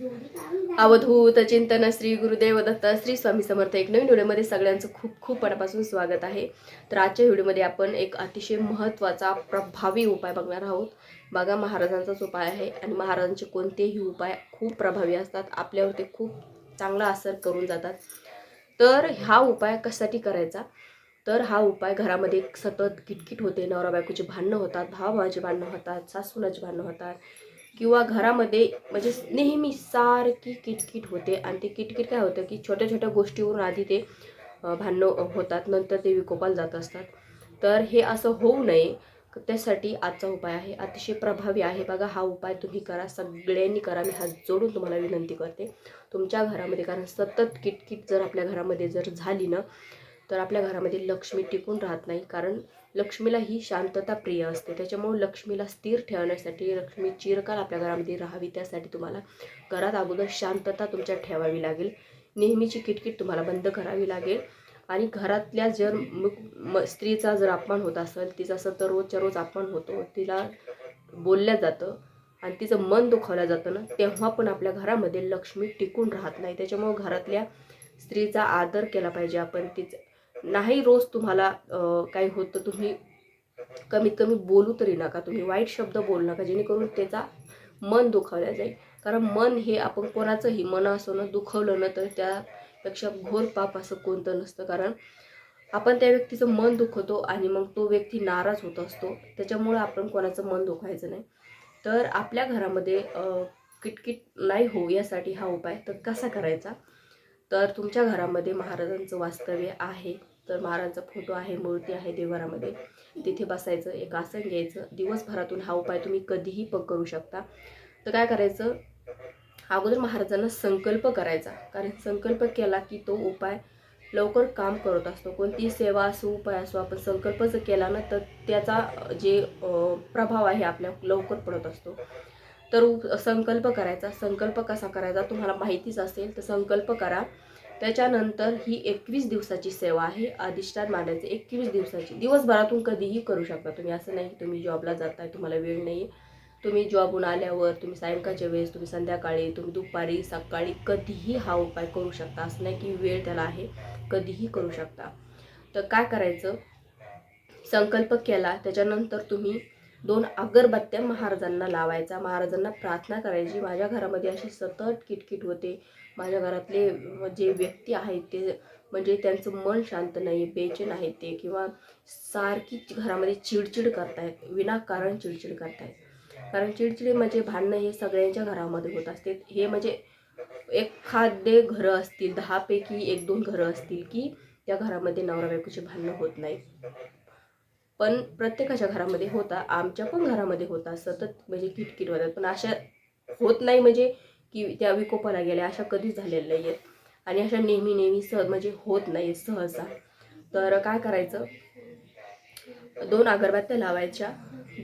अवधूत चिंतन श्री गुरुदेव दत्त श्री स्वामी समर्थ एक नवीन व्हिडिओमध्ये सगळ्यांचं खूप खूप मनापासून स्वागत आहे. तर आजच्या व्हिडिओमध्ये आपण एक अतिशय महत्त्वाचा प्रभावी उपाय बघणार आहोत. बघा महाराजांचाच उपाय आहे आणि महाराजांचे कोणतेही उपाय खूप प्रभावी असतात. आपल्यावर ते खूप चांगला असर करून जातात. तर हा उपाय कशासाठी करायचा? तर हा उपाय घरामध्ये सतत किटकिट होते. नवरा बायकोची भांडणं होतात भावाभावाची भांडणं होतात सासूनाची भांडणं होतात किंवा घरामध्ये म्हणजे नेहमी सारखी किटकिट होते आणि ते किटकिट काय होतं की छोट्या छोट्या गोष्टीवरून आधी ते भांडणं होतात नंतर ते विकोपाला जात असतात. तर हे असं होऊ नये. त्यासाठी आजचा उपाय आहे. अतिशय प्रभावी आहे. बघा हा उपाय तुम्ही करा. सगळ्यांनी करा. मी हात जोडून तुम्हाला विनंती करते. तुमच्या घरामध्ये कारण सतत किटकिट जर आपल्या घरामध्ये जर झाली ना तर आपल्या घरामध्ये लक्ष्मी टिकून राहत नाही कारण लक्ष्मीला ही शांतता प्रिय असते. त्याच्यामुळे लक्ष्मीला स्थिर ठेवण्यासाठी लक्ष्मी चिरकाल आपल्या घरामध्ये राहावी त्यासाठी तुम्हाला घरात अगोदर शांतता तुमच्या ठेवावी लागेल. नेहमीची किटकिट तुम्हाला बंद करावी लागेल. आणि घरातल्या जर मु- म- स्त्रीचा जर अपमान होत असेल तिचा सतत रोजच्या रोज अपमान होतो तिला बोलल्या जातं आणि तिचं मन दुखावलं जातं ना तेव्हा पण आपल्या घरामध्ये लक्ष्मी टिकून राहत नाही. त्याच्यामुळं घरातल्या स्त्रीचा आदर केला पाहिजे आपण. तिचं नाही रोज तुम्हाला काही काही होतं तुम्ही कमीत कमी बोलू तरी नका. तुम्ही वाईट शब्द बोलू नका जेणेकरून त्याचा मन दुखावल्या जाईल. कारण मन हे आपण कोणाचंही मन असो ना दुखवलं ना तर त्यापेक्षा घोर पाप असं कोणतं नसतं. कारण आपण त्या व्यक्तीचं मन दुखवतो आणि मग तो व्यक्ती नाराज होत असतो. त्याच्यामुळं आपण कोणाचं मन दुखायचं नाही. तर आपल्या घरामध्ये किटकिट नाही हो यासाठी हा उपाय. तर कसा करायचा? तर तुमच्या घरामध्ये महाराजांचं वास्तव्य आहे. तर महाराजांचा फोटो आहे मूर्ती आहे देवघरामध्ये. तिथे बसायचं एक आसन घ्यायचं. दिवसभरातून हा उपाय तुम्ही कधीही पण करू शकता. तर काय करायचं? अगोदर महाराजांना संकल्प करायचा. कारण संकल्प केला की तो उपाय लवकर काम करत असतो. कोणतीही सेवा असो उपाय असो आपण संकल्प जर केला ना तर त्याचा जे प्रभाव आहे आपल्या लवकर पडत असतो. तर संकल्प करायचा. संकल्प कसा करायचा? तुम्हाला माहितीच असेल तर संकल्प करा. त्याच्यानंतर ही एकवीस दिवसाची सेवा आहे. अधिष्ठान मांडायचं एकवीस दिवसाची. दिवसभरातून कधीही करू शकता तुम्ही. असं नाही की तुम्ही जॉबला जाताय तुम्हाला वेळ नाही तुम्ही जॉबहून आल्यावर तुम्ही सायंकाळच्या वेळेस तुम्ही संध्याकाळी तुम्ही दुपारी सकाळी कधीही हा उपाय करू शकता. असं नाही की वेळ त्याला आहे कधीही करू शकता. तर काय करायचं? संकल्प केला. त्याच्यानंतर तुम्ही दोन अगरबत्त्या महाराजांना लावायचा. महाराजांना प्रार्थना करायची. माझ्या घरामध्ये अशी सतत किटकिट होते. माझ्या घरातले जे व्यक्ती आहेत ते म्हणजे त्यांचं मन शांत नाही बेचैन आहेत ते किंवा सारखी घरामध्ये चिडचिड करतायत. विनाकारण चिडचिड करतायत. कारण चिडचिड म्हणजे भांडणं हे सगळ्यांच्या घरामध्ये होत असते. हे म्हणजे एखादे घरं असतील दहापैकी एक दोन घरं असतील की त्या घरामध्ये नवरा बायकोची भांडणं होत नाही पण प्रत्येकाच्या घरामध्ये होता आमच्या पण घरामध्ये होता सतत म्हणजे किटकिट होतात पण अशा होत नाही म्हणजे की त्या विकोपाला गेल्या अशा कधीच झालेल्या नाही आहेत आणि अशा नेहमी नेहमी सहज म्हणजे होत नाही सहसा. तर काय करायचं? दोन अगरबत्त्या लावायच्या.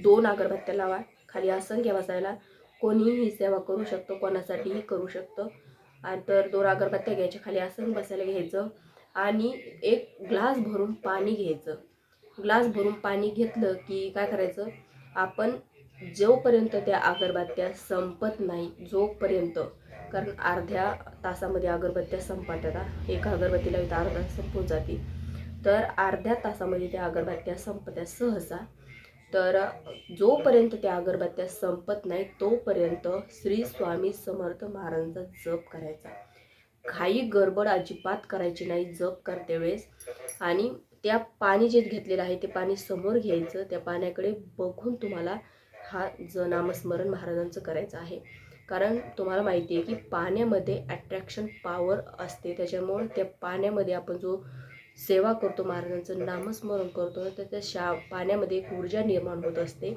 दोन अगरबत्त्या लावा. खाली आसन घ्या बसायला. कोणीही सेवा करू शकतो कोणासाठीही करू शकतो. आणि तर दोन अगरबत्त्या घ्यायच्या. खाली आसन बसायला घ्यायचं. आणि एक ग्लास भरून पाणी घ्यायचं. ग्लास भरून पाणी घेतलं की काय करायचं? आपण जोपर्यंत त्या अगरबत्त्या संपत नाही जोपर्यंत. कारण अर्ध्या तासामध्ये अगरबत्त्या संपतात हा. एका अगरबत्तीला इथं अर्धा तास संपून जाते तर अर्ध्या तासामध्ये त्या अगरबत्त्या संपत्या सहसा. तर जोपर्यंत त्या अगरबत्त्या संपत नाही तोपर्यंत श्री स्वामी समर्थ महाराजांचा जप करायचा. काही गडबड अजिबात करायची नाही जप करते वेळेस. आणि त्या पाणी जे घेतलेलं आहे ते पाणी समोर घ्यायचं त्या पाण्याकडे बघून तुम्हाला हा ज नामस्मरण महाराजांचं करायचं आहे. कारण तुम्हाला माहिती आहे की पाण्यामध्ये अट्रॅक्शन पॉवर असते. त्याच्यामुळे त्या पाण्यामध्ये आपण जो सेवा करतो महाराजांचं नामस्मरण करतो तर त्या शा पाण्यामध्ये एक ऊर्जा निर्माण होत असते.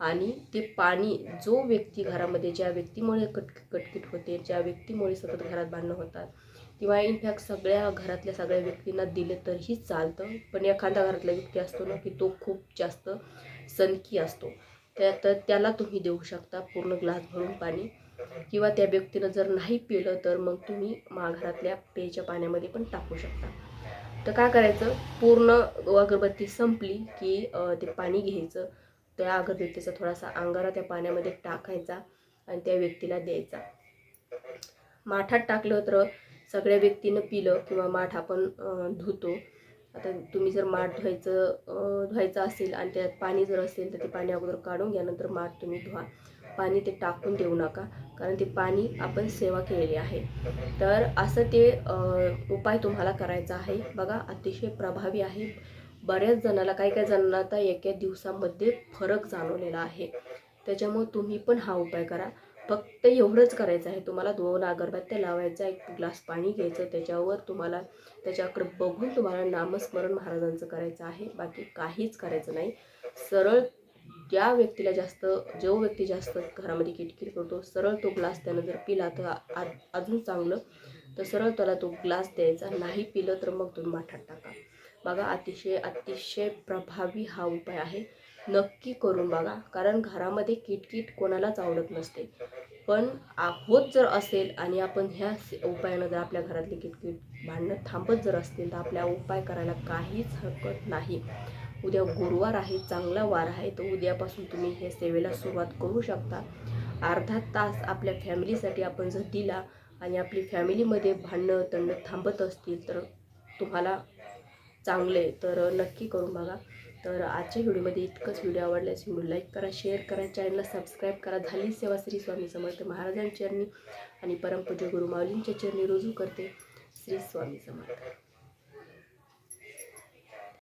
आणि ते पाणी जो व्यक्ती घरामध्ये ज्या व्यक्तीमुळे कट कटकिट होते ज्या व्यक्तीमुळे सतत घरात बांधणं होतात किंवा इनफॅक्ट सगळ्या घरातल्या सगळ्या व्यक्तींना दिलं तरीही चालतं. पण एखादा घरातला व्यक्ती असतो ना की तो खूप जास्त सनकी असतो. त्या तर त्याला तुम्ही देऊ शकता पूर्ण ग्लास भरून पाणी. किंवा त्या व्यक्तीनं जर नाही पिलं तर मग तुम्ही माघरातल्या पेच्या पेयच्या पाण्यामध्ये पण टाकू शकता. तर काय करायचं? पूर्ण अगरबत्ती संपली की ते पाणी घ्यायचं. त्या अगरबत्तीचा थोडासा अंगारा त्या पाण्यामध्ये टाकायचा आणि त्या व्यक्तीला द्यायचा. माठात टाकलं तर सगळ्या व्यक्तीनं पिलं किंवा माठ आपण धुतो. आता तुम्ही जर माठ धुवायचं धुवायचं असेल आणि त्यात पाणी जर असेल तर ते पाणी अगोदर काढून घ्या नंतर माठ तुम्ही धुवा. पाणी ते टाकून देऊ नका कारण ते पाणी आपण सेवा केलेली आहे. तर असं ते उपाय तुम्हाला करायचा आहे. बघा अतिशय प्रभावी आहे. बऱ्याच जणाला काही काही जणांना आता एका दिवसामध्ये फरक जाणवलेला आहे. त्याच्यामुळे तुम्ही पण हा उपाय करा. फक्त एवढंच करायचं आहे. तुम्हाला दोन अगरबत्त्या लावायचा एक ग्लास पाणी घ्यायचं त्याच्यावर तुम्हाला त्याच्याकडे बघून तुम्हाला नामस्मरण महाराजांचं करायचं आहे. बाकी काहीच करायचं नाही. सरळ ज्या व्यक्तीला जास्त जो व्यक्ती जास्त घरामध्ये किटकिट करतो सरळ तो ग्लास त्यानं जर पिला तर आ- अजून चांगलं. तर सरळ त्याला तो ग्लास द्यायचा. नाही पिलं तर मग तुम्ही माठात टाका. बघा अतिशय अतिशय प्रभावी हा उपाय आहे. नक्की करून बघा. कारण घरामध्ये किटकिट कोणालाच आवडत नसते. पण आ- होत जर असेल आणि आपण ह्या स- उपायानं जर आपल्या घरातली किटकिट भांडणं थांबत जर असतील तर आपल्या उपाय करायला काहीच हरकत नाही. उद्या गुरुवार आहे चांगला वार आहे तर उद्यापासून तुम्ही हे सेवेला सुरुवात करू शकता. अर्धा तास आपल्या फॅमिलीसाठी आपण जर दिला आणि आपली फॅमिलीमध्ये भांडणं तंड थांबत असतील तर तुम्हाला चांगले तर नक्की करून बघा. तर आजच्या व्हिडिओमध्ये इतकंच. व्हिडिओ आवडल्यास व्हिडिओ लाईक करा शेअर करा चॅनलला सबस्क्राईब करा. झाली सेवा श्री स्वामी समर्थ महाराजांच्या चरणी आणि परमपूज्य गुरु माऊलींच्या चरणी रुजू करते. श्री स्वामी समर्थ.